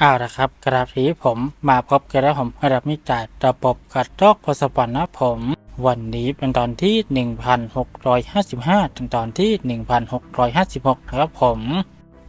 เอาละครับกราบที่ผมมาพบกันแล้วผมระดับมิจาระบบกัดรอกพสปอนนะผม วันนี้เป็นตอนที่ 1655 ถึงตอนที่ 1656 นะครับผม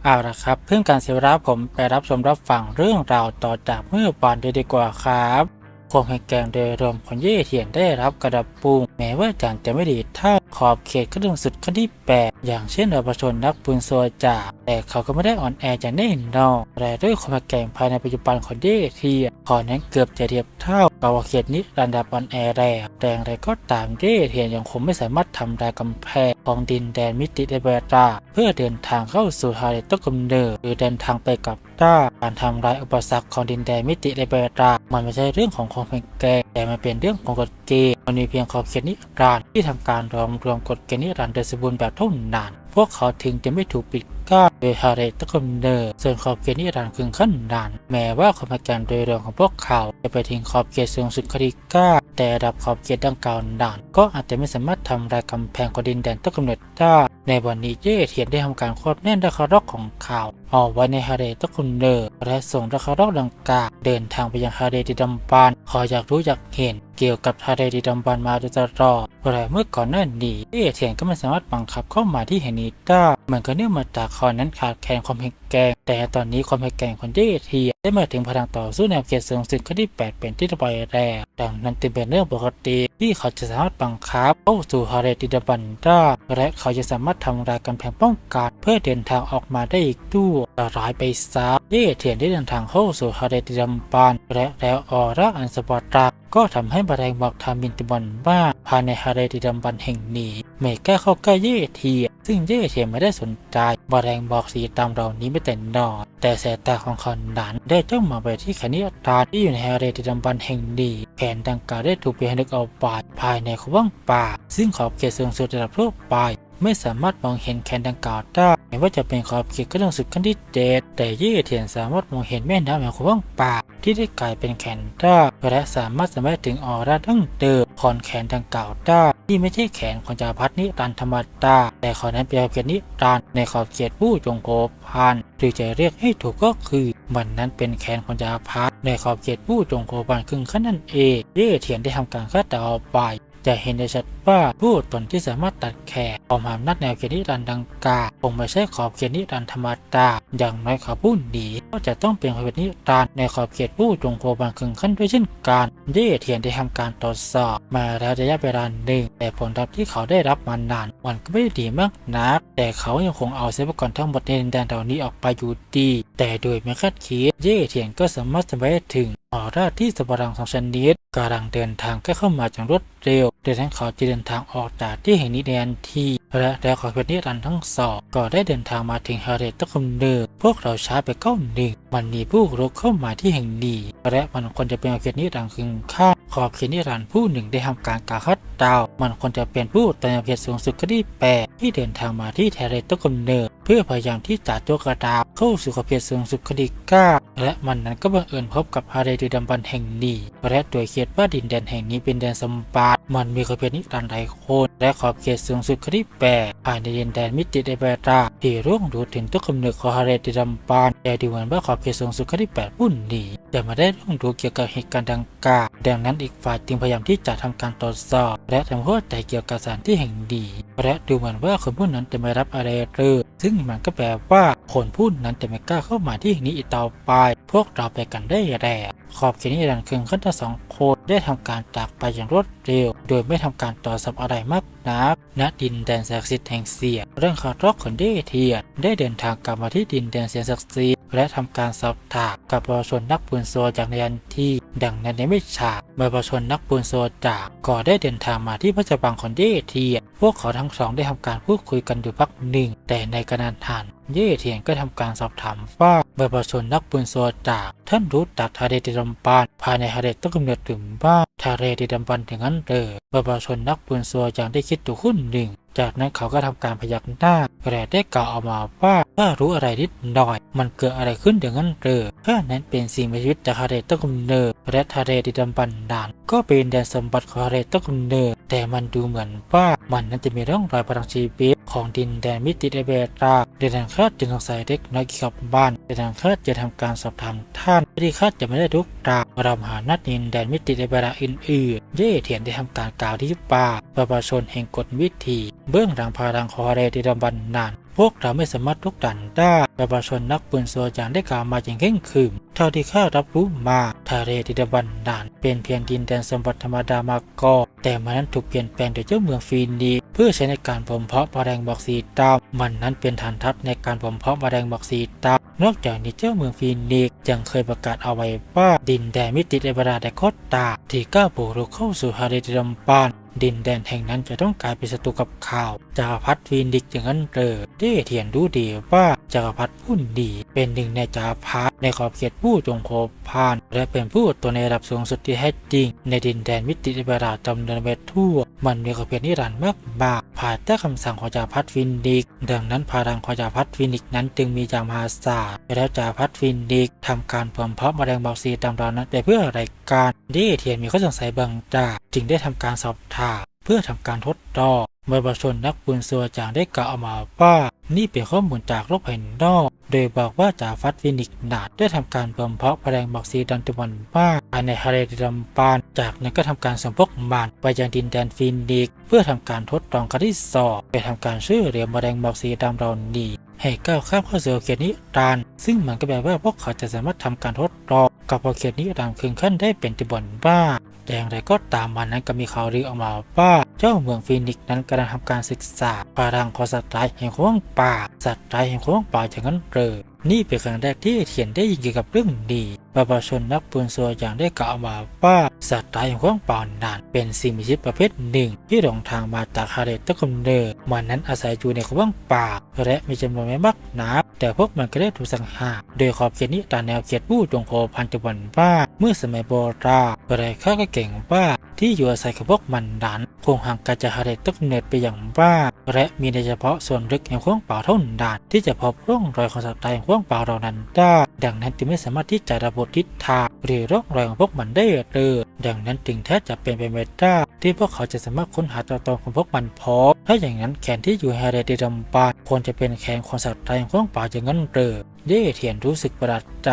เอาละครับ เพื่อการเสียเวลาผมไปรับชมรับฟังเรื่องราวต่อจากเมื่อวานดีดีกว่าครับ คงให้แกร่งโดยรวมคนเย่เทียนได้รับกระดับปรุงแม้ว่าจานจะไม่ดีเท่าขอบเขตก็ถึงสุดขั้นที่แปดอย่างเช่นเยาชนนักปืนโซจ่าแต่เขาก็ไม่ได้อ่อนแอจากแน่นอนแต่ด้วยความแกร่งภายในปัจจุบันของเย่เทียนขอนั้นเกือบจะเทียบเท่ากับเขตนี้ระดับอ่อนแอแรงแต่อย่างไรก็ตามเย่เทียนยังคงไม่สามารถทำลายกำแพงของดินแดนมิติเดเบราเพื่อเดินทางเข้าสู่ฮาริโตกำเนิดหรือเดินทางไปกับ ต้าการทำลายอุปสรรคของดินแดนมิติในเบรามันไม่ใช่เรื่องของความแข็งแกร่งแต่มันเป็นเรื่องของกฎเกณฑ์มันมีเพียงขอบเขตนิรันดร์ที่ทำการรวมรวมกฎเกณฑ์นิรันดร์โดยสมบูรณ์แบบเท่านั้นพวกเขาถึงจะไม่ถูกปิด กั้นโดยฮาริโตกำเนิดส่วนขอบเขตนิรันดร์คือขั้นนาน แม้ว่าความแข็งโดยรวมของพวกเขา จะไปถึงขอบเขตสูงสุดคดีก้าแต่ระดับขอบเขตดังกล่าวนั้นก็อาจจะไม่สามารถทำลายกำแพงของดินแดนต้นกำเนิดได้ในวันนี้เย่เทียนได้ทำการควบแน่นราคารอกของเขาเอาไว้ในฮาเรต้นกำเนิดและส่งราคารอกดังกล่าวเดินทางไปยังฮาเรดิดัมบานขออยากรู้อยากเห็นเกี่ยวกับฮาเรดิดัมบานมาโดยตลอดแต่เมื่อก่อนหน้านี้เย่เทียนก็ไม่สามารถบังคับเข้ามาที่แห่งนี้ได้ มันก็เนื่องมาจากคอนั้นขาดแคลนความแข็ง แกงแต่ตอนนี้ความแข็งแกร่งของเย่เทียได้มาถึงพลังต่อสู้แนวเขตสูงสุดขั้นที่ 8 เป็นที่ระบายแรงดังนั้นจึงเป็นเรื่องปกติที่เขาจะสามารถบังคับเข้าสู่ฮาเรดิดัมบานได้และเขาจะสามารถทำลายกำแพงป้องกันเพื่อเดินทางออกมาได้อีกด้วยต่ร้ายไปซะเย่เทียนได้เดินทางเข้าสู่ฮาเรดิดัมบานและแล้วออร่าอันสปอร์ตรักก็ทำให้บาแรงบอกทามินติบอนว่าภายในฮาเรดิดัมบันแห่งนี้ไม่กล้าเข้าใกล้เย่เทียนซึ่งเย่เทียนไม่ได้สนใจบาแรงบอกสีดำเหล่านี้ไม่แต่นอน แต่สายตาของเขานั้นได้จ้องมาไปที่ขณิตาที่อยู่ในฮาเรติดัมบันแห่งนี้แขนดังกล่าวได้ถูกเปลี่ยนนึกเอาไปภายในขว่างป่า ซึ่งขอบเขตสูงสุดระดับทั่วไป ไม่สามารถมองเห็นแคนดังกล่าวได้ไม่ว่าจะเป็นขอบเขตก็ต้องสุดขั้นที่เจ็ดแต่เย่เทียนสามารถมองเห็นแม่น้ำแห่งความว่างเปล่าที่ได้กลายเป็นแคนได้และสามารถสัมผัสถึงออร่าดั้งเดิมของแขนดังกล่าวได้ที่ไม่ใช่แขนของจาพัฒนิรันธรรมดาแต่ขอนั้นเป็นขอบเขตนิรันดร์ในขอบเขตผู้จงโกพันหรือจะเรียกให้ถูกก็คือมันนั้นเป็นแขนของจาพัฒในขอบเขตผู้จงโกพันครึ่งขั้นนั่นเองเย่เทียนได้ทำการคาดเดาไป จะเห็นได้ชัดว่าผู้ตนที่สามารถตัดแขนออกมานัดแนวเขตนิรันดร์ดังกล่าวคงไม่ใช่ขอบเขตนิรันดร์ธรรมดาอย่างน้อยเขาผู้หนีก็จะต้องเป็นขอบเขตนิรันดร์ในขอบเขตผู้จงโคบันครึ่งขั้นด้วยเช่นกันเย่เทียนได้ทำการตรวจสอบ มาแล้วระยะเวลาหนึ่งแต่ผลลัพธ์ที่เขาได้รับมานานมันก็ไม่ได้ดีมากนักแต่เขายังคงเอาทรัพยากรทั้งหมดในดินแดนเหล่านี้ออกไปอยู่ดี แต่โดยไม่คาดคิดเย่เทียนก็สามารถจะไปถึง ออร่าที่สปรังของชนิดกำลังเดินทางใกล้เข้ามาอย่างรวดเร็วโดยทั้งเขาจะเดินทางออกจากที่แห่งนี้ในทันทีและแล้วขอเป็นนิรันทั้งสองก็ได้เดินทางมาถึงฮาเรตตะคุมเดิมพวกเราช้าไปก้าหนึ่งมันมีผู้รุกเข้ามาที่แห่งนี้และมันควรจะเป็นขอเขตนิรันคึงค่าขอบเขตนิรันผู้หนึ่งได้ทำการกาคัดดาว มันควรจะเป็นผู้ตามเขตสูงสุดก็ที่แปดที่เดินทางมาที่แทเรตตะคุมเดิมเพื่อพยายามที่จะโจกระดาบเข้าสู่ขอบเขตสูงสุดคดีก้า และมันนั้นก็บังเอิญพบกับฮาเรดิดัมบันแห่งนี้และโดยเขตว่าดินแดนแห่งนี้เป็นแดนสมบัติมันมีขอบเขตนิรันดร์หลายคนและขอบเขตสูงสุดคดีแปดภายในดินแดนมิติเดเบตาที่ร่วงดูถึงต้นกำเนิดของฮาเรดิดัมบันแต่ดูเหมือนว่าขอบเขตสูงสุดคดีแปดพุ่นนี้จะมาได้ร่วงดูเกี่ยวกับเหตุการณ์ดังกล่าวดังนั้นอีกฝ่ายจึงพยายามที่จะทำการตรวจสอบ และทำข้อใจเกี่ยวกับสถานที่แห่งดีและดูเหมือนว่าคนผู้นั้นจะไม่รับอะไรเลยซึ่งมันก็แปลว่าคนผู้นั้นจะไม่กล้าเข้ามาที่แห่งนี้อีกต่อไปพวกเราไปกันได้แร่ขอบเขตนิรันดร์คืนขึ้นทั้งสองคนได้ทำการจากไปอย่างรวดเร็ว โดยไม่ทำการต่อสับอะไรมากนักณดินแดนศักดิ์สิทธิ์แห่งเสีย เรื่องคาร์ลอกของเดเทียนได้เดินทางกลับมาที่ดินแดนเสียศักดิ์สิทธิ์ และทำการสอบถามกับประชาชนนักปืนโซจากในยันที่ดังนั้นในไม่ช้าเมื่อประชาชนนักปืนโซจากก็ได้เดินทางมาที่พระจับังของเดเทียนพวกเขาทั้งสองได้ทำการพูดคุยกันอยู่พักหนึ่ง แต่ในกระนั้นทันเย่เทียนก็ทำการสอบถามว่าเมื่อประชาชนนักปืนโซจากท่านรู้จักทาเรดิดัมปานภายในฮาเรตต้องกำเนิดถึงว่าทาเรดิดัมปันถึงนั้นเด้อเมื่อประชาชนนักปืนโซอย่างได้คิดตัวขึ้นหนึ่ง จากนั้นเขาก็ทำการพยักหน้าและได้กล่าวออกมาว่าเพื่อรู้อะไรนิดหน่อย มันเกิดอะไรขึ้นอย่างนั้นเด้อถ้านั้นเป็นสิ่งมีชีวิตจากฮาเรตต้องกำเนิดและทาเรดิดัมปันดานก็เป็นแดนสมบัติของฮาเรตต้องกำเนิดแต่มันดูเหมือนว่ามันนั้นจะมีร่องรอยพลังชีวิต ของดินแดนมิติเอเบราเดนทางคาดจึงสงสัยเด็กน้อยกับบ้านเดนทางคาดจะทำการสอบถามท่านที่คาดจะไม่ได้ทุกตราเราหานัดดินแดนมิติเอเบราอื่นๆเย่เถียนได้ทำการกล่าวที่ป่าประชาชนแห่งกฎวิธี เบื้องหลังพลังคอเรติดำบันนาน วกเราไม่สามารถทุกดันได้ประชาชนนักปืนโซจางได้กล่าวมาอย่างเข่งขึมเท่าที่ข้ารับรู้มาทะเลดิดบันดานเป็นเพียงดินแดนสมบัติธรรมดามาก่อนแต่มันนั้นถูกเปลี่ยนแปลงโดยเจ้าเมืองฟีนีเพื่อใช้ในการบ่มเพาะแมลงบอกสีดำมันนั้นเป็นฐานทัพในการบ่มเพาะแมลงบอกสีดำนอกจากนี้เจ้าเมืองฟีนียังเคยประกาศเอาไว้ว่าดินแดนมิติเอเบราไดคตตาที่ก้าวบุกรุกเข้าสู่ฮาเรดิดัมปาน ดินแดนแห่งนั้นจะต้องกลายเป็นศัตรูกับข่าวจักรพรรดิวีนดิกอย่างนั้นเรอได้เทียนรู้ดีว่า จักรพรรดิผู้ดี เป็นหนึ่งในจักรพรรดิในขอบเขตผู้จงโคพาน และเป็นผู้ตัวในระดับสูงสุดที่แท้จริง ในดินแดนมิติเบราจำเนินไปทั่ว มันมีขอบเขตนิรันดร์มากมากภายใต้คำสั่งของจักรพรรดิวินดิก ดังนั้นพลังของจักรพรรดิวินิกนั้นจึงมีอย่างมหาศาลแล้วจักรพรรดิวินดิกทำการเพิ่มเพาะแมลงบอกซีตามรอนั้นไปเพื่อรายการด้เทียนมีข้อสงสัยบางอย่างจึงได้ทำการสอบถามเพื่อทำการทดลองเมื่อประชนนักปืนเสัวจางได้กล่าวออกมาว่า นี่เป็นข้อมูลจากโลกภายนอก โดยบอกว่าจ่าฟัดฟินิกนาดได้ทำการเพิ่มเพาะแมลงบอกซีดันตุวันบ้าภายในฮาเรดิดัมปาน จากนั้นก็ทำการส่งพกมันไปยังดินแดนฟินิกเพื่อทำการทดลองครั้งที่สองไปทำการช่วยเหลือแมลงบอกซีดำเรานีให้ก้าวข้ามเข้าสู่เขตนิรันดร์ซึ่งมันก็แปลว่าพวกเขาจะสามารถทำการทดลองกับเขตนิรันดร์คืนขั้นได้เป็นติบอนบ้า แต่อย่างไรก็ตามวันนั้นก็มีข่าวลือออกมาว่าเจ้าเมืองฟินิกซ์นั้นกำลังทำการศึกษาพลังของสัตว์ร้ายแห่งขวงป่า สัตว์ร้ายแห่งขวงป่าอย่างนั้นเรอ นี่เป็นครั้งแรกที่เขียนได้ยินเกี่ยวกับเรื่องนี้ประชาชนนักปืนสัวอย่างได้กล่าวมาว่าสัตว์ร้ายแห่งขวงป่านานเป็นสิ่งมีชีวิตประเภทหนึ่ง ที่หลงทางมาจากฮาเรตตะกำเนิดมันนั้นอาศัยอยู่ในขวงป่า และมีจำนวนไม่มากนักแต่พวกมันก็ได้ถูกสังหารโดยขอบเขตนี้ตามแนวเขตผู้จงโคพันจุบันว่าเมื่อสมัยโบราณอะไรข้าก็เก่งว่าที่อยู่อาศัยกับพวกมันนั้น งห่างไกลจากฮาเรตต้นกเนิดไปอย่างว่าและมีในเฉพาะส่วนลึกแห่งข้วงเปล่าเท่านั้นที่จะพบร่องรอยของสัตว์ตายแห่งข้วงเปล่าเหล่านั้นได้ ดังนั้นจึงไม่สามารถที่จะระบุทิศทางหรือร่องรอยของพวกมันได้เลยดังนั้นจึงแทบจะเป็นไปไม่ได้ที่พวกเขาจะสามารถค้นหาตัวตนของพวกมันพบถ้าอย่างนั้นแขนที่อยู่ฮาเรติดัมปานควรจะเป็นแขนของสัตว์ตายแห่งข้วงเปล่าอย่างนั้นเลยเย่เทียนรู้สึกประหลาดใจ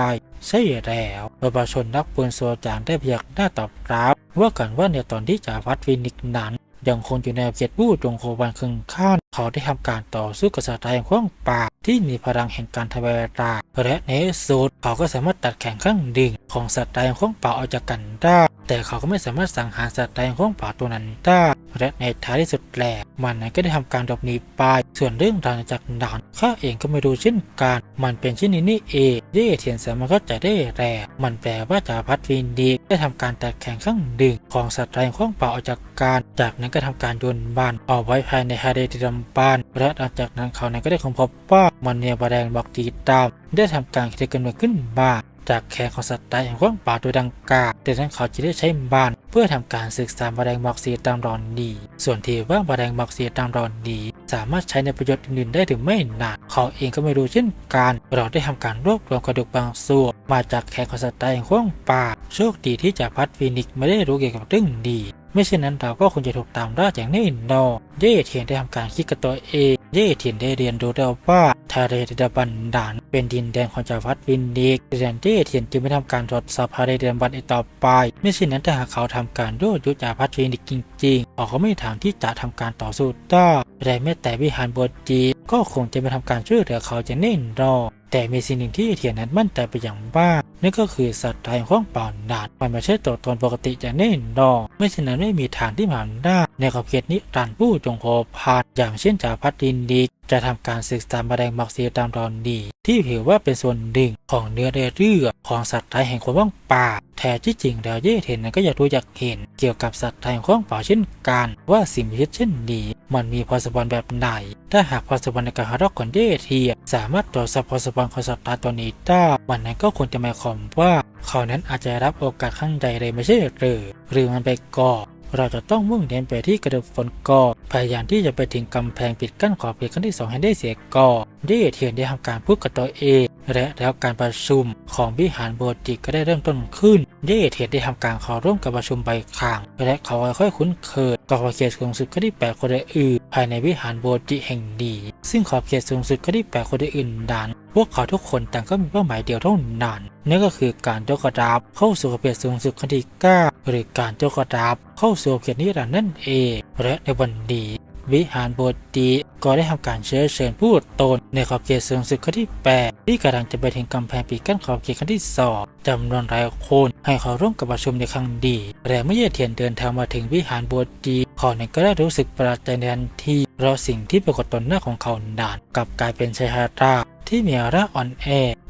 ใช่แล้วประชาชนนักปืนโซจางได้พยักหน้าตอบรับว่ากันว่าในตอนที่จ่าฟัดฟินิกนั้น ยังคงอยู่ในเขตบู้จงโควันครึ่งข้าน เขาได้ทำการต่อสู้กับสัตว์ตายแห่งขว้างปาก ที่มีพลังแห่งการทำลายตาและในสุดเขาก็สามารถตัดแขนข้างดิ่งของสัตว์ตายแห่งขว้างป่าออกจากกันได้ แต่เขาก็ไม่สามารถสังหารสัตว์ตายแห่งขว้างป่าตัวนั้นได้และในท้ายที่สุดแหลกมันนั้นก็ได้ทำการหลบหนีไป ส่วนเรื่องราวจากด่านข้าเองก็ไม่รู้เช่นกัน มันเป็นเช่นนี้นี่เองเย่เทียนสามารถเข้าใจได้แลมันแปลว่าจ่าพัดวินดีได้ทำการตัดแขนข้างดึงของสัตว์แรงขว้างเปล่าออกจากการจากนั้นก็ทำการโยนบานเอาไว้ภายในฮาเดติดัมปานและหลังจากนั้นเขานั้นก็ได้ค้นพบว่ามันเนียบแดงบอกตีตาม ได้ทำการคิดกันมาขึ้นมาจากแขนของสัตว์ตายแห่งขว้างป่าโดยดังกล่าวแต่นั้นเขาจะได้ใช้บ้าน เพื่อทำการศึกษาแมลงหมอกสีตามรอนดีส่วนที่ว่าแมลงหมอกสีตามรอนดีสามารถใช้ในประโยชน์อื่นๆได้หรือไม่นานเขาเองก็ไม่รู้เช่นกันเราได้ทำการรวบรวมกระดูกบางส่วนมาจากแขนของสัตว์ตายแห่งขว้างป่าโชคดีที่จากพัดฟีนิกไม่ได้รู้เกี่ยวกับเรื่องดี ไม่เช่นนั้นเราก็คงจะถูกตามล่าอย่างแน่นอนเย่เทียนได้ทำการคิดกับตัวเองเย่เทียนได้เรียนรู้แล้วว่าทาเรดบันดานเป็นดินแดนของจาวัดวินดิกเรียนเย่เทียนจึงไม่ทำการตรวจสอบฮาเรดบันอีกต่อไป ไม่เช่นนั้นถ้าหากเขาทำการด้วยยุจาพัดวินดิกจริงๆเขาก็ไม่ทางที่จะทำการต่อสู้ได้และแม้แต่วิหารบดีก็คงจะไม่ทำการช่วยเหลือเขาจะแน่นอนแต่มีสิ่งหนึ่งที่เทียนนั้นมั่นใจไปอย่างว่า นี่ก็คือสัตว์ไทยของป่าดาดมันไม่ใช่ตัวตนปกติอย่างแน่นอนไม่เช่นนั้นไม่มีทางที่ผ่านได้ ในขอบเขตนิรันดร์ผู้จงโคพานอย่างเช่นจ่าพัดดินดี จะทำการศึกษาแมลงมอกเสียตามรอนดี ที่ถือว่าเป็นส่วนหนึ่งของเนื้อเรือของสัตว์ตายแห่งความว่างป่าแท้ที่จริงแล้วเย่เทนนั้นก็อยากรู้อยากเห็น เกี่ยวกับสัตว์ตายแห่งความว่างป่าเช่นกันว่าสิ่งมีชีวิตเช่นนี้มันมีพรสวรรค์แบบไหน ถ้าหากพรสวรรค์ในการหารอกของเย่เทียสามารถตรวจสอบพรสวรรค์ของสัตว์ตาตัวนี้ได้มันนั้นก็ควรจะหมายความว่า เขานั้นอาจจะรับโอกาสข้างใดเลยไม่ใช่หรือหรือมันไปก่อ เราจะต้องมุ่งเน้นไปที่กระดูกฝนก่อพยายามที่จะไปถึงกำแพงปิดกั้นขอบเขตขั้นที่สองให้ได้เสียก่อได้เทียนได้ทำการพูดกับตัวเอง และแล้วการประชุมของวิหารโบจิก็ได้เริ่มต้นขึ้นเย่เทียนได้ทำการเข้าร่วมกับประชุมใบข่างและเขาค่อยๆคุ้นเคยกับขอบเขตสูงสุดก็ที่แปดคนอื่นภายในวิหารโบจิแห่งนี้ซึ่งขอบเขตสูงสุดก็ที่แปดคนอื่นนั้น วกเขาทุกคนต่างก็มีเป้าหมายเดียวเท่านั้นนั่นก็คือการยกระดับเข้าสู่เขตสูงสุดขั้นที่เก้าหรือการยกระดับเข้าสู่เขตนิรันดร์นั่นเอง และในวันนี้วิหารโบดีก็ได้ทำการเชื้อเชิญผู้ตนในขอบเขตสูงสุดขั้นที่ 8 ที่กำลังจะไปถึงกำแพงปีกกั้นขอบเขตขั้นที่ 2จำนวนหลายคนให้เขาร่วมกับประชุมในครั้งดีและเมื่อเยเทียนเดินทางมาถึงวิหารโบดีเขาเนี่ยก็ได้รู้สึกประหลาดใจในทันทีเพราะสิ่งที่ปรากฏต่อหน้าของเขานานกลับกลายเป็นชายฮารา ที่มีอาระอ่อนแอ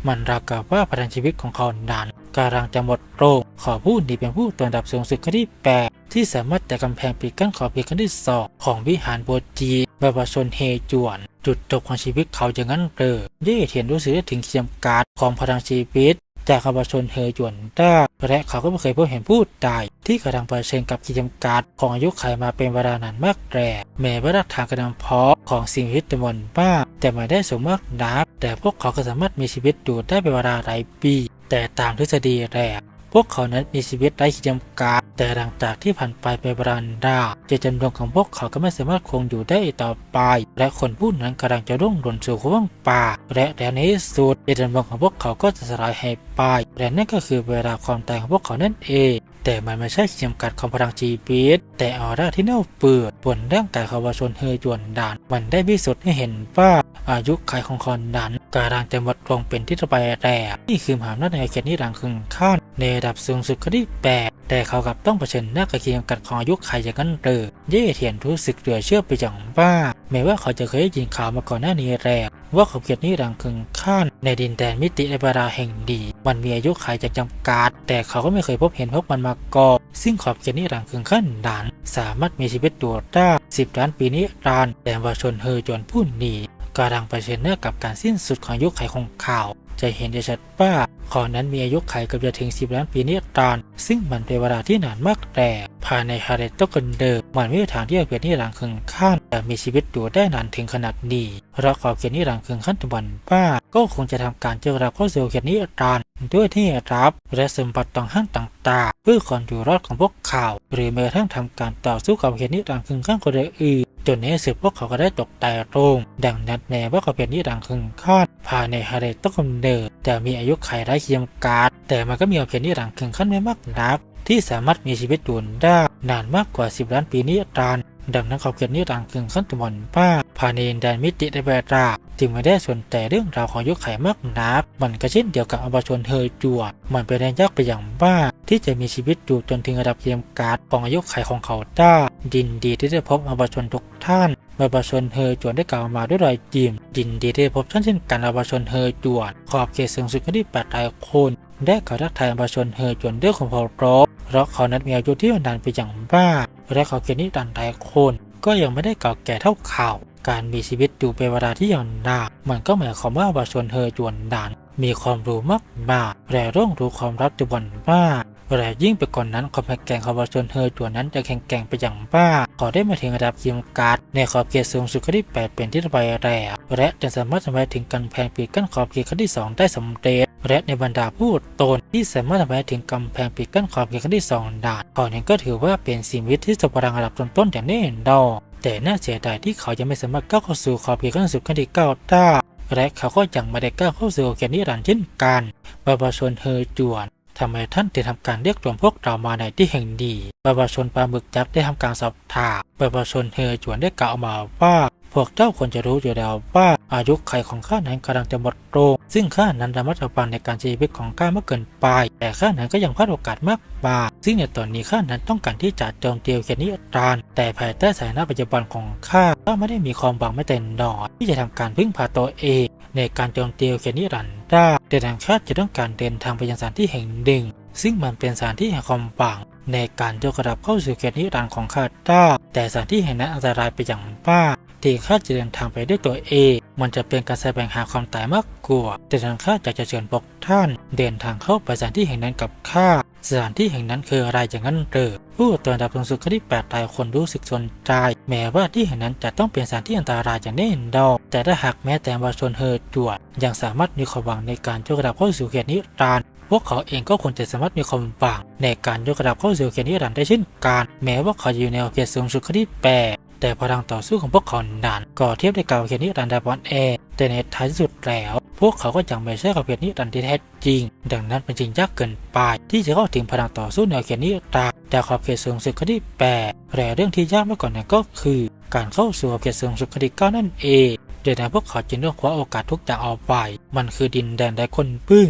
มันราวกับว่าพลังชีวิตของเขาดานกำลังจะหมดโรงขอผู้นี้เป็นผู้ตัวดับสูงสุดขั้นที่8ที่สามารถแต่กำแพงปีกกั้นขอบเขตขั้นที่สองของวิหารโบสถ์จีบระชาชนเฮจวน จุดจบของชีวิตเขาอย่างนั้นเลยเย่เทียนรู้สึกถึงเขียมการของพลังชีวิต จากประชนเฮยวนได้และเขาก็ไม่เคยพบเห็นผู้ตายที่กำลังเผชิญกับขีดจำกัดของอายุขัยมาเป็นเวลานานมากแรแม้ว่ารักฐานกระนำเพาะของสิ่งมีชีวิตจำนวนมากแต่ไม่ได้สูงมากนักแต่พวกเขาก็สามารถมีชีวิตอยู่ได้เป็นเวลาหลายปี แต่ตามทฤษฎีแรก วกเขานั้นมีชีวิตไร้ขีดจำกัดแต่หลังจากที่ผ่านไปเป็นเวลานาเจตจำนงของพวกเขาก็ไม่สามารถคงอยู่ได้อีกต่อไป และคนผู้นั้นกำลังจะร่วงหล่นสู่ความว่างเปล่า และแต่ในที่สุดเจตจำนงของพวกเขาก็จะสลายหายไปและนั่นก็คือเวลาความตายของพวกเขานั่นเอง แต่มันไม่ใช่ขีดจำกัดของพลังชีวิตแต่ออร่าที่เน่าเปื่อยบนร่างกายของประชนเฮยจวนดาน มันได้พิสูจน์ให้เห็นว่าอายุขัยของคอนนั้นกำลังจะหมดลงเป็นที่ระบายแรกนี่คือมหาอำนาจในเขตนิรันดร์คึงขั้นในระดับสูงสุดข้อที่แปดแต่เขากลับต้องเผชิญหน้ากับขีดจำกัดของอายุขัยอย่างนั้นเลยเย่เทียนรู้สึกเหลือเชื่อไปอย่างว่าแม้ว่าเขาจะเคยได้ยินข่าวมาก่อนหน้านี้แรกว่าขอบเขตนิรันดร์คึงขั้นในดินแดนมิติในบาราแห่งดี มันมีอายุขัยจากจำกัดแต่เขาก็ไม่เคยพบเห็นพวกมันมาก่อซึ่งขอบเขตนิรันดร์คึงขั้นดันสามารถมีชีวิตตัวได้สิบล้านปีนิรันดร์แต่ว่าชนเฮอจวนผู้นี้กำลังเผชิญหน้ากับการสิ้นสุดของยุคไขของข่าว จะเห็นได้ชัดว่าขอนั้นมีอายุขัยเกับจะถึง 10 ล้านปีนิรันดร์ซึ่งมันเป็นเวลาที่นานมากแต่ภายในฮาร์เรตโตกันเดิมมันไม่มีทางที่จะเกิดนิรันดร์คึงขั้นแต่มีชีวิตอยู่ได้นานถึงขนาดนี้เพราะขอเขตนิรันดร์คึงขั้นตุบันว่าก็คงจะทำการเจอรับเข้าสู่เขตนิรันดร์ด้วยที่รับและสมบัติต้องห้างต่างๆ เพื่อความอยู่รอดของพวกเขาหรือแม้กระทั่งทำการต่อสู้กับเขตนิรันดร์คึงขั้นคนอื่น จนในสุดพวกเขาก็ได้ตกตายรงดังนั้นแม้ว่าเขาเป็นนิรันดร์คึงขัดภายในฮาเรตโตกันเดิมจะมีอายุขัยได้เคียงการแต่มันก็มีเอาเขตนิรันดร์คึงขั้นไม่มากนัก ที่สามารถมีชีวิตอยู่ได้นานมากกว่า 10 ล้านปีนิรันดร์ ดังนั้นขอบเขตนิรันดร์คึงขั้นตุบันป้าภายในดินแดนมิติในเวลาจึงไม่ได้สนใจเรื่องราวของยุคไขมากนักมันก็เช่นเดียวกับอวชนเฮยจัว มันเป็นแรงยากไปอย่างบ้า ที่จะมีชีวิตอยู่จนถึงระดับเทียมการดของอายุไขของเขาได้ดินดีที่ได้พบอวชนทุกท่านอวชนเฮยจวนได้กล่าวมาด้วยรอยยิ้มดินดีที่ได้พบท่านเช่นกันอวชนเฮยจวนขอบเขตสูงสุดก็ที่แปดรายคน ได้กล่าวทักทายอวชนเฮยจวนด้วยความเคารพเพราะเขานั้นมีอายุที่นานไปอย่างบ้าและขอบเขตนี้ดันหลายคนก็ยังไม่ได้เก่าแก่เท่าเขาการมีชีวิตอยู่เป็นเวลาที่ยาวนานมันก็หมายความว่าบาชนเฮอจวนดานมีความรู้มากมากและร่องรู้ความรับจวนมากและยิ่งไปกว่านนั้นความแข็งแกร่งของบาชนเฮอจวนนั้นจะแข็งแกร่งไปอย่างบ้าขอได้มาถึงระดับยิมการ์ดในขอบเขตสูงสุดขั้นที่ 8 เป็นที่ระบายแรงและจะสามารถทำลายถึงกำแพงปีกกั้นขอบเขตขั้นที่ 2 ได้สำเร็จ และในบรรดาผู้ตนที่สามารถทำลายถึงกำแพงปีกกั้นขอบเขตขั้นที่สองด่านขอนี้ก็ถือว่าเป็นสิ่งวิทย์ที่สพลังระดับต้นๆอย่างแน่นอนแต่น่าเสียดายที่เขายังไม่สามารถก้าวเข้าสู่ขอบเขตขั้นสุดขั้นที่เก้าได้และเขาก็ยังไม่ได้ก้าวเข้าสู่เขตนิรันดร์เช่นกันบาบาชนเฮอจวนทำไมท่านถึงทำการเรียกรวมพวกเรามาในที่แห่งดีบาบาชนปลาหมึกยักษ์ได้ทำการสอบถามบาบาชนเฮอจวนได้กล่าวมาว่า วกเจ้าควรจะรู้อยู่แล้วว่าอายุไขของข้านั้นกำลังจะหมดลงซึ่งข้านั้นระมัดระวังในการใช้ชีวิตของข้ามากเกินไป แต่ข้านั้นก็ยังพลาดโอกาสมากมายซึ่งในตอนนี้ข้านั้นต้องการที่จะโจมตีเขตนิรันดร์แต่ภายใต้สถานะปัจจุบันของข้าก็ไม่ได้มีความหวังไม่เต็มหน่อยที่จะทำการพึ่งพาตัวเอง ในการโจมตีเขตนิรันดร์ได้แต่ทางข้าจะต้องการเดินทางไปยังสถานที่แห่งหนึ่งซึ่งมันเป็นสถานที่แห่งความหวัง ในการยกระดับเข้าสู่เขตนิรันดร์ของข้าได้แต่สถานที่แห่งนั้นอันตรายไปอย่างมากที่ข้าจะเดินทางไปด้วยตัวเอง มันจะเป็นการแสวงหาความตายมากกว่า แต่ทางข้าอยากจะเชิญพวกท่าน เดินทางเข้าไปสถานที่แห่งนั้นกับข้า สถานที่แห่งนั้นคืออะไรอย่างนั้นเรอผู้ตรวจดับสูงสุดคดีแปดตายคนรู้สึกสนใจ แม้ว่าที่แห่งนั้นจะต้องเป็นสถานที่อันตรายอย่างแน่นอนแต่ถ้าหากแม้แต่ประชาชนเฮอจวดยังสามารถมีความหวังในการยกระดับเข้าสู่เขตนิรันดร์ พวกเขาเองก็ควรจะสามารถมีความหวังในการยกระดับเข้าสู่เขตนิรันดร์ได้เช่นกัน แม้ว่าเขาอยู่ในเขตสูงสุดคดีแปดแต่พลังต่อสู้ของพวกเขานั้นก็เทียบได้กับเขตนิรันดร์ด้บอนแอแต่ในท้ายสุดแล้ว พวกเขาก็ยังไม่ใช่กับเขตนิรันดร์ที่แท้จริง ดังนั้นเป็นจริงยากเกินไป ที่จะเข้าถึงพลังต่อสู้ในเขตนิรันดร์จากขอบเขตสูงสุดคดีแปดแต่เรื่องที่ยากมากกว่านั้นก็คือ การเข้าสู่เขตสูงสุดคดีเก้านั่นเองเดี๋ยวนั้นพวกเขาจึงเลือกคว้าโอกาสทุกอย่างเอาไป มันคือดินแดนได้คนพึ่ง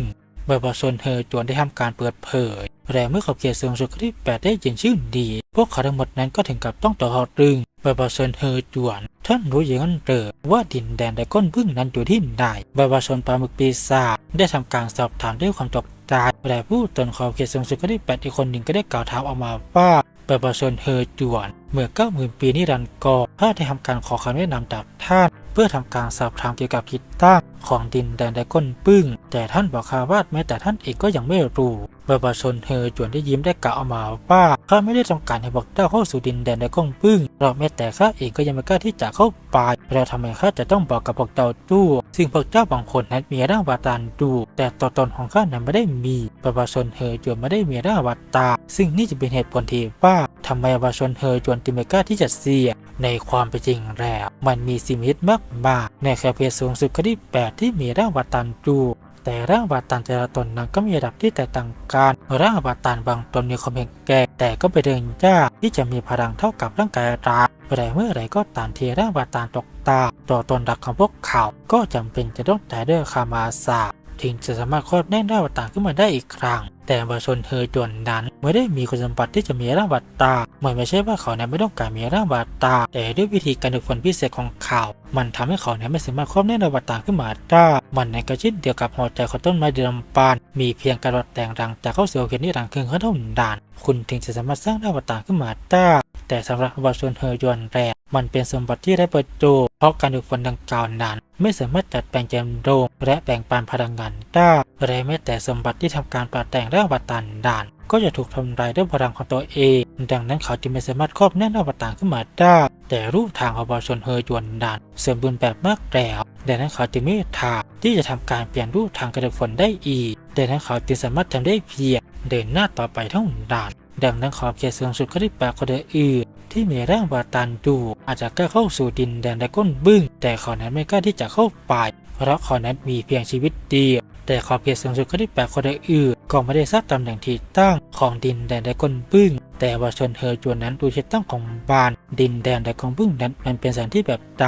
เมื่อประชนเฮอจวนได้ทำการเปิดเผยแต่เมื่อขอบเขตสูงสุดที่ 8 ได้ยินชื่อดี พวกเขาทั้งหมดนั้นก็ถึงกับต้องต่อหอรึงเมื่อประชนเฮอจวน ท่านรู้อย่างนั้นเรอว่าดินแดนไดก้นพึ่งนั้นอยู่ที่ไหนเมื่อประชนปลาหมึกปีศาจได้ทำการสอบถามด้วยความตกใจแต่ผู้ตนขอบเขตสูงสุดที่ 8 อีกคนหนึ่งก็ได้กล่าวถามออกมาว่าประชนเฮอจวน เมื่อ 90,000 ปีนิรันดร์ก่อนข้าได้ทำการขอคำแนะนำจากท่าน พื่อทำการสอบถามเกี่ยวกับทิศตั้งของดินแดนไดก้นปึ้ง แต่ท่านบอกข้าว่าแม้แต่ท่านเองก็ยังไม่รู้ประชาชนเฮอจวนได้ยิ้มได้กล่าวออกมาว่าข้าไม่ได้ต้องการให้พวกเจ้าเข้าสู่ดินแดนไดก้นปึ้งเราแม้แต่ข้าเองก็ยังไม่กล้าที่จะเข้าไปแล้วทำไมข้าจะต้องบอกกับพวกเจ้าด้วยซึ่งพวกเจ้าบางคนนั้นมีร่างวาตานดูแต่ตัวตนของข้านั้นไม่ได้มีประชาชนเฮอจวนไม่ได้มีร่างวาตา ซึ่งนี่จะเป็นเหตุผลที่ว่าทำไมประชาชนเฮอจวนจึงไม่กล้าที่จะเสีย ในความเป็นจริงแล้ว มันมีสิมิตมากมากในแคเพียสูงสุดคดีแปดที่มีร่างวาตันจูแต่ร่างวาตันแต่ละตนนั้นก็มีระดับที่แตกต่างกันร่างวาตันบางตนมีความแข็งแกร่งแต่ก็เป็นเรื่องยากที่จะมีพลังเท่ากับร่างกายเราแต่เมื่อไรก็ตามที่ร่างวาตันตกตาตัวตนดักของพวกเขา ก็จำเป็นจะต้องตายด้วยคามาสา ถึงจะสามารถโคตรแน่นร่างวาตันขึ้นมาได้อีกครั้ง แต่ประชาชนเฮอจวนนั้นไม่ได้มีคุณสมบัติที่จะมีร่างวัตตาเหมันไม่ใช่ว่าเขาเนี่ยไม่ต้องการมีร่างวัตตา แต่ด้วยวิธีการฝึกฝนพิเศษของเขามันทำให้เขาเนี่ยไม่สามารถควบแน่นร่างวัตตาขึ้นมาได้มันในกระชิ้นเดียวกับหัวใจของต้นไม้เดิมปาน มีเพียงการรดแต่งรังจากเข้าสู่เขตนิรันดร์เพียงเท่านั้นคุณถึงจะสามารถสร้างร่างวัตตาขึ้นมาได้ แต่สำหรับประชชนเฮอจวนแรก มันเป็นสมบัติที่ได้เปิดโจเพราะการฝึกฝนดังกล่าวนั้น ไม่สามารถจัดแปลงแจมโรงและแบ่งปันพลังงานได้และแม้แต่สมบัติที่ทำการปรับแต่งร่างวัตตันด่าน ก็จะถูกทำลายด้วยพลังของตัวเอง ดังนั้นเขาจึงไม่สามารถครอบแน่นร่างวัตตันขึ้นมาได้ แต่รูปทางของประชนเฮอจวนด่านสมบูรณ์แบบมากแล้วดังนั้นเขาจึงไม่มีทางที่จะทำการเปลี่ยนรูปทางการฝึกฝนได้อีกดังนั้นเขาจึงสามารถทำได้เพียงเดินหน้าต่อไปเท่านั้น ดังนั้นขอบเขตสูงสุดก็ได้แปลคนอื่นที่มีร่างวาตันดูอาจจะกล้าเข้าสู่ดินแดนไดก้นบึ้ง แต่เขานั้นไม่กล้าที่จะเข้าไป เพราะเขานั้นมีเพียงชีวิตเดียวแต่ขอบเขตสูงสุดก็ได้แปลคนอื่นก็ไม่ได้ทราบตำแหน่งที่ตั้งของดินแดนไดก้นบึ้ง แต่ว่าชนเฮอจวนนั้นดูที่ตั้งของบ้าน ดินแดนไดก้นบึ้งนั้นมันเป็นสถานที่แบบใด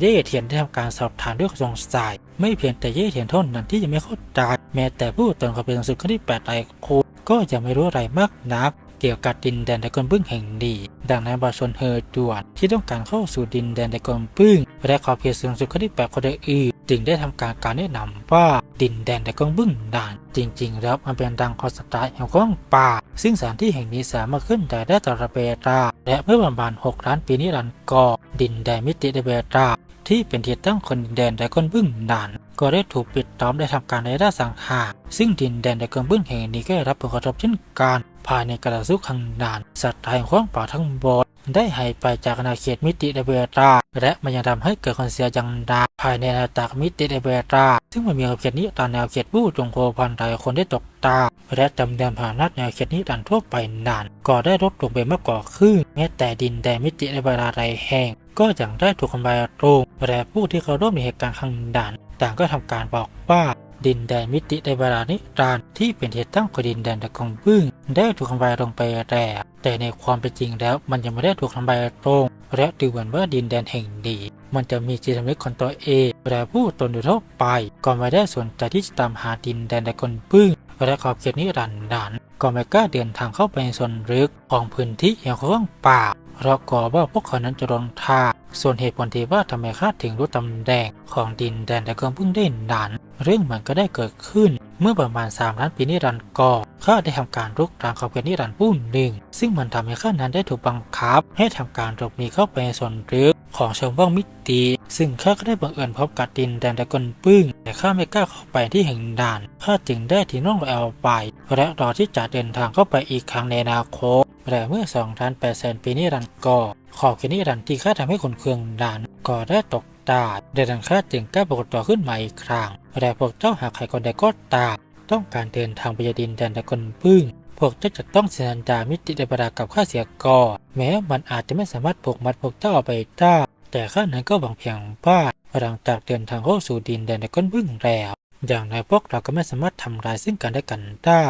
เย่เทียนได้ทำการสอบถามด้วยความสงสัยไม่เพียงแต่เย่เทียนเท่านั้นที่ยังไม่เข้าใจแม้แต่ผู้ตนขอบเขตสูงสุดก็ได้แปดหลายคนก็ยังไม่รู้อะไรมากนัก เกี่ยวกับดินแดนไดกอนบึ้งแห่งนี้ ดังนั้นบาชนเฮอจวนที่ต้องการเข้าสู่ดินแดนไดกอนบึ้งและขอบเขตสูงสุดเขาที่แปดคนอื่นจึงได้ทำการการแนะนำว่าดินแดนไดกอนบึ้งด่านจริง ๆ แล้วมันเป็นดังคอสไตล์แห่งกว้างป่า ซึ่งสถานที่แห่งนี้สามารถขึ้นได้ได้ตลอดเวลาและเมื่อประมาณ6ล้านปีนิรันดร์ก่อดินแดนมิติเดเบตาที่เป็นที่ตั้งคนดินแดนไดกอนบึ้งด่าน ก็ได้ถูกปิดล้อมได้ทำการในด้าสังหารซึ่งดินแดนไดกอนบึ้งแห่งนี้ก็ได้รับผลกระทบเช่นกัน ภายในกระสุขขังนาน สัตว์ตายขว้างป่าทั้งหมดได้หายไปจากอาณาเขตมิติเดเบตา และมันยังทำให้เกิดความเสียอย่างดา ภายในอาณาจักรมิติเดเบตา ซึ่งมันมีขอบเขตนี้ตามแนวเขตผู้จงโคพันหลายคนได้ตกตา และจำเดินผ่านนัดแนวเขตนี้ดันทั่วไปนาน ก็ได้ลดลงไปมากกว่าครึ่งแม้แต่ดินแดนมิติเดเบตาไรแห่งก็ยังได้ถูกทำลายลงและผู้ที่เขาร่วมในเหตุการณ์ครั้งนั้นต่างก็ทำการบอกว่า ดินแดนมิติในเวลานิรันดร์ที่เป็นที่ตั้งของดินแดนตะกงบึ้งได้ถูกทำลายลงไปแล้วแต่ในความเป็นจริงแล้วมันยังไม่ได้ถูกทำลายลงและดูเหมือนว่าดินแดนแห่งนี้มันจะมีจิตสำนึกของตัวเองและผู้ตนอยู่ทั่วไปก็ไม่ได้สนใจที่จะตามหาดินแดนตะกงบึ้งและขอบเขตนิรันดร์ก็ไม่กล้าเดินทางเข้าไปในส่วนลึกของพื้นที่อย่างว่างป่าเพราะกลัวว่าพวกเขานั้นจะโดนท่าส่วนเหตุผลที่ว่าทำไมข้าถึงรู้ตำแหน่งของดินแดนต่ก็เพิ่งได้นาน เรื่องมันก็ได้เกิดขึ้น เมื่อประมาณ 3 ล้านปีนิรันดร์ก่อนข้าได้ทำการรุกรานขอบเขตนิรันดร์ผู้หนึ่ง ซึ่งมันทำให้ข้านั้นได้ถูกบังคับ ให้ทำการหลบหนีเข้าไปในส่วนลึกของชาวบ้านมิตรีซึ่งข้าก็ได้บังเอิญพบกับดินแดนตะกอนปึ้ง แต่ข้าไม่กล้าเข้าไปที่แห่งด่านข้าจึงได้ทิ้งน้องแอลไป และรอที่จะเดินทางเข้าไปอีกครั้งในอนาคตแต่เมื่อ2ล้าน8แสนปีนิรันดร์ก่อนขอบเขตนิรันดร์ที่ข้าทำให้คนเคืองด่านก็ได้ตก ตาดดังนั้นข้าจึงกล้าปรากฏตัวขึ้นมาอีกครั้งแต่พวกเจ้าหากใครคนใดก็ตาม ต้องการเดินทางไปยดินแดนตะกอนปึ้งพวกเจ้าจะต้องเซนสัญญามิติในบรรดากับข้าเสียก่อนแม้มันอาจจะไม่สามารถผูกมัดพวกเจ้าเอาไปได้แต่ข้านั้นก็หวังเพียงว่าหลังจากเดินทางเข้าสู่ดินแดนตะกอนปึ้งแล้ว อย่างไรพวกเราก็ไม่สามารถทำลายซึ่งกันและกันได้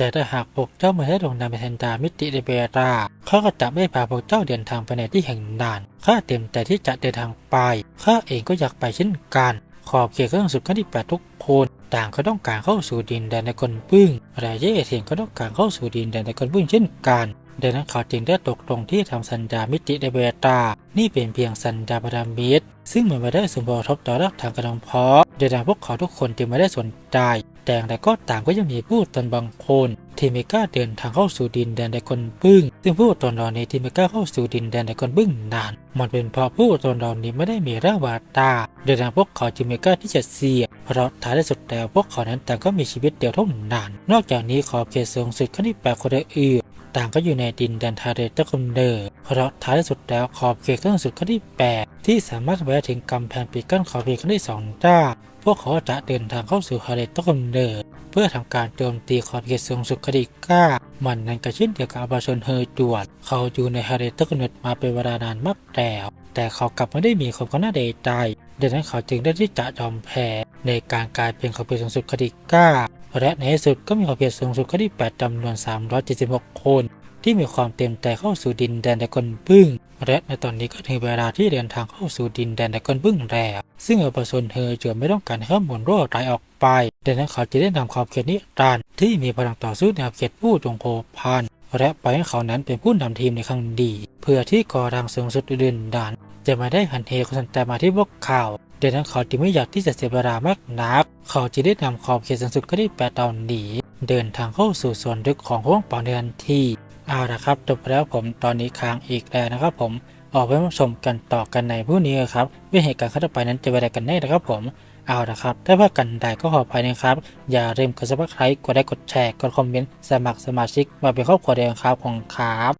แต่ถ้าหากพวกเจ้าไม่ได้ลงนามในสัญญามิติในเบราข้าก็จะไม่พาพวกเจ้าเดินทางไปในที่แห่งนั้นข้าเต็มใจที่จะเดินทางไปข้าเองก็อยากไปเช่นกันขอบเขตขั้นสุดขั้นที่แปดทุกคนต่างก็ต้องการเข้าสู่ดินแดนในคนปึ้งและเย่เทียนก็ต้องการเข้าสู่ดินแดนในคนปึ้งเช่นกันดังนั้นเขาจึงได้ตกลงที่ทำสัญญามิติในเบตา นี่เป็นเพียงสัญญาพันธมิตรซึ่งมันไม่ได้สมบูรณ์ทบต่อรักทางกระดองเพาะดังนั้นพวกเขาทุกคนจึงไม่ได้สนใจ แต่อย่ก็ต่ามก็ยังมีผู้ตนบางคนที่ไม่กล้าเดินทางเข้าสู่ดินแดนในคนปึ้ง ซึ่งผู้ตนเหล่านี้ที่ไม่กล้าเข้าสู่ดินแดนในคนปึ้งนาน มันเป็นเพราะผู้ตนเหล่านี้ไม่ได้มีร่างวาตาดังนั้นพวกเขาจึงไม่กล้าที่จะเสี่ยงเพราะท้ายที่สุดแล้วพวกเขานั้นต่างก็มีชีวิตเดียวเท่านั้นนอกจากนี้ขอบเขตสูงสุดขั้นที่แปดคนอื่นต่างก็อยู่ในดินแดนทาเรตะกุมเดอร์เพราะท้ายที่สุดแล้วขอบเขตขั้นสุดขั้นที่ 8 ที่สามารถแวะถึงกำแพงปิดกั้นขอบเขตขั้นที่ 2 ได้ พวกเขาจะเดินทางเข้าสู่ฮาเรตะกุมเดอร์เพื่อทำการโจมตีขอบเขตสูงสุดขั้นที่9มันนั้นก็เช่นเดียวกับอาบาชนเฮอร์จวด เขาอยู่ในฮาเรตะกุมเดอร์มาเป็นเวลานานมากแล้วแต่เขากลับไม่ได้มีความก้าวหน้าใดๆดังนั้นเขาจึงได้ที่จะยอมแพ้ในการกลายเป็นขอบเขตสูงสุดขั้นที่9และในที่สุดก็มีขอบเขตสูงสุดขั้นที่8จำนวน 376 คน ที่มีความเต็มใจเข้าสู่ดินแดนไดกอนบึ้งและในตอนนี้ก็ถึงเวลาที่เดินทางเข้าสู่ดินแดนไดกอนบึ้งแล้วซึ่งอปอร์โซนเฮอร์จวนไม่ต้องการให้ข้อมูลรั่วไหลออกไปดังนั้นเขาจะได้นำขอบเขตนิรันดร์ที่มีพลังต่อสู้ในขอบเขตผู้จงโคพันและไปให้เขานั้นเป็นผู้นำทีมในครั้งดี เพื่อที่กอรังสูงสุดอื่นดันจะมาได้หันเหคนสนใจมาที่พวกเขาดังนั้นเขาจึงไม่อยากที่จะเสียเวลามากนัก เขาจะได้นำขอบเขตสูงสุดก็ได้แปดตอนหนีเดินทางเข้าสู่ส่วนลึกของห้องปองในทันที เอาละครับจบแล้วผมตอนนี้ค้างอีกแล้วนะครับผมออกไปมาชมกันต่อกันในผู้นี้ครับว่าเหตุการณ์ข้าต่อไปนั้นจะเป็นอะไรกันแน่นะครับผมเอาละครับถ้าพลากันใดก็ขออภัยนะครับ อย่าลืมกดซับสไครต์กดไลค์กดแชร์กดคอมเมนต์สมัครสมาชิกมาเป็นครอบครัวเดียวกันครับของครับ